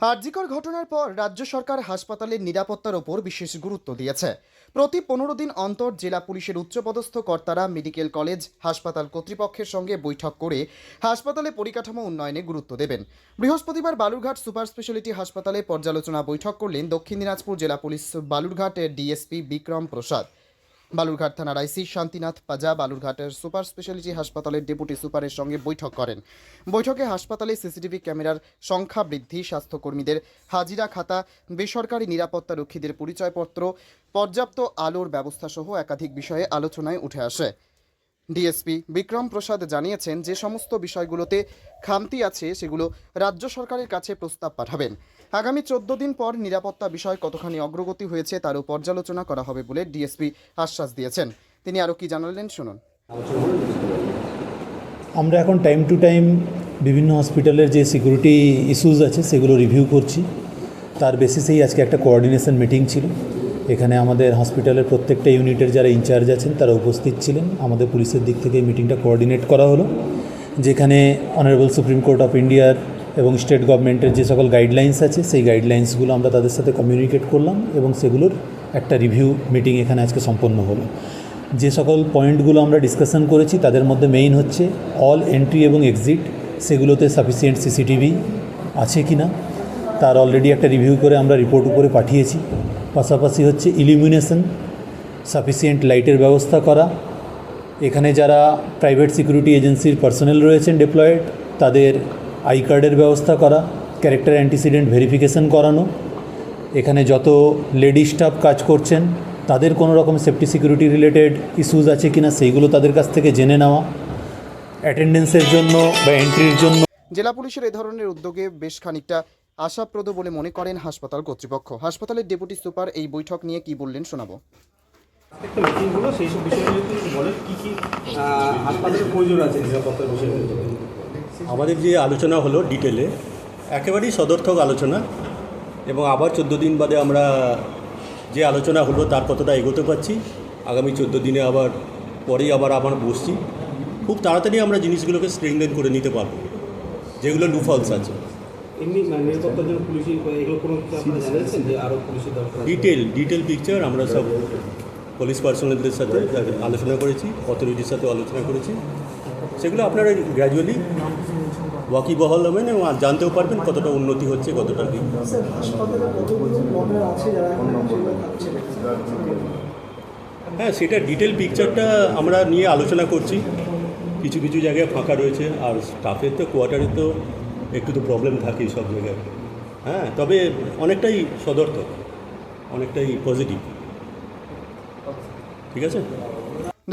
আরজিকর ঘটনার পর রাজ্য সরকার হাসপাতালের নিরাপত্তার ওপর বিশেষ গুরুত্ব দিয়েছে। প্রতি পনেরো দিন অন্তর জেলা পুলিশের উচ্চপদস্থ কর্তারা মেডিকেল কলেজ, হাসপাতাল কর্তৃপক্ষের সঙ্গে বৈঠক করে হাসপাতালে পরিকাঠামো উন্নয়নে গুরুত্ব দেবেন। বৃহস্পতিবার বালুরঘাট সুপার স্পেশালিটি হাসপাতালে পর্যালোচনা বৈঠক করলেন দক্ষিণ দিনাজপুর জেলা পুলিশ বালুরঘাটের ডিএসপি বিক্রম প্রসাদ। বালুরঘাট থানার আইসি শান্তিনাথ পাজা বালুরঘাটের সুপার স্পেশালিটি হাসপাতালের ডেপুটি সুপারের সঙ্গে বৈঠক করেন। বৈঠকে হাসপাতালে সিসিটিভি ক্যামেরার সংখ্যা বৃদ্ধি, স্বাস্থ্যকর্মীদের হাজিরা খাতা, বেসরকারি নিরাপত্তা রক্ষীদের পরিচয়পত্র, পর্যাপ্ত আলোর ব্যবস্থা সহ একাধিক বিষয়ে আলোচনায় উঠে আসে। ডিএসপি বিক্রম প্রসাদ জানিয়েছেন যে সমস্ত বিষয়গুলোতে খামতি আছে, সেগুলো রাজ্য সরকারের কাছে প্রস্তাব পাঠাবেন। আগামী চোদ্দ দিন পর নিরাপত্তা বিষয় কতখানি অগ্রগতি হয়েছে তারও পর্যালোচনা করা হবে বলে ডিএসপি আশ্বাস দিয়েছেন। তিনি আরও কি জানালেন শুনুন। আমরা এখন টাইম টু টাইম বিভিন্ন হসপিটালের যে সিকিউরিটি ইস্যুস আছে, সেগুলো রিভিউ করছি। তার বেসিসেই আজকে একটা কোঅর্ডিনেশন মিটিং ছিল। এখানে আমাদের হসপিটালের প্রত্যেকটা ইউনিটের যারা ইনচার্জ আছেন, তারা উপস্থিত ছিলেন। আমাদের পুলিশের দিক থেকে মিটিংটা কোঅর্ডিনেট করা হলো, যেখানে অনারেবল সুপ্রিম কোর্ট অফ ইন্ডিয়ার এবং স্টেট গভর্নমেন্টের যে সকল গাইডলাইন্স আছে, সেই গাইডলাইন্সগুলো আমরা তাদের সাথে কমিউনিকেট করলাম এবং সেগুলোর একটা রিভিউ মিটিং এখানে আজকে সম্পন্ন হলো। যে সকল পয়েন্টগুলো আমরা ডিসকাশন করেছি, তাদের মধ্যে মেইন হচ্ছে অল এন্ট্রি এবং এক্সিট সেগুলোতে সাফিসিয়েন্ট সিসিটিভি আছে কি না তার অলরেডি একটা রিভিউ করে আমরা রিপোর্ট উপরে পাঠিয়েছি। পাশাপাশি হচ্ছে ইলিমিনেশন সাফিসিয়েন্ট লাইটের ব্যবস্থা করা। এখানে যারা প্রাইভেট সিকিউরিটি এজেন্সির পার্সোনেল রয়েছেন ডিপ্লয়েড তাদের আই কার্ডের ব্যবস্থা করা ক্যারেক্টার অ্যান্টিসিডেন্ট ভেরিফিকেশন করানো। এখানে যত লেডি স্টাফ কাজ করছেন, তাদের কোনো রকম সেফটি সিকিউরিটি রিলেটেড ইস্যুস আছে কিনা সেইগুলো তাদের কাছ থেকে জেনে নেওয়া। অ্যাটেন্ডেন্সের জন্য বা এন্ট্রির জন্য জেলা পুলিশের এ ধরনের উদ্যোগে বেশ খানিকটা আশাপ্রদ বলে মনে করেন হাসপাতাল কর্তৃপক্ষ। হাসপাতালের ডেপুটি সুপার এই বৈঠক নিয়ে কি বললেন শোনাবো। একটা মিটিং হলো সেই সব বিষয় নিয়ে একটু বলেন কী কী হাসপাতালের প্রয়োজন আছে নিরাপত্তার বিষয়ে। আমাদের যে আলোচনা হলো ডিটেলে একেবারেই সদর্থক আলোচনা এবং আবার চোদ্দ দিন বাদে আমরা যে আলোচনা হলো তার কতটা এগোতে পারছি আগামী চোদ্দ দিনে আবার পরেই আবার আবার বসছি। খুব তাড়াতাড়ি আমরা জিনিসগুলোকে স্ট্রেংথেন করে নিতে পারব যেগুলো লুফলস আছে। এমনি মানে নিরাপত্তার জন্য পুলিশি এগুলো কোনো আপনারা জানিয়েছেন যে আরও পুলিশের দরকার ডিটেল ডিটেল পিকচার আমরা সব পুলিশ পার্সোনালদের সাথে আলোচনা করেছি অথরিটির সাথে আলোচনা করেছি। সেগুলো আপনারা গ্র্যাজুয়ালি ওয়াকিবহাল হবেন এবং জানতেও পারবেন কতটা উন্নতি হচ্ছে কতটা কি। হ্যাঁ সেটা ডিটেল পিকচারটা আমরা নিয়ে আলোচনা করছি। কিছু কিছু জায়গায় ফাঁকা রয়েছে আর স্টাফের তো কোয়ার্টারে তো একটু তো প্রবলেম থাকে সব জায়গায়। হ্যাঁ তবে অনেকটাই সদর্থক, অনেকটাই পজিটিভ ঠিক আছে?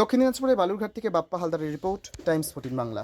দক্ষিণ দিনাজপুরে বালুরঘাট থেকে বাপ্পা হালদারের report, Times fourteen Bangla.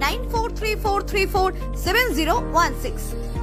9434347016.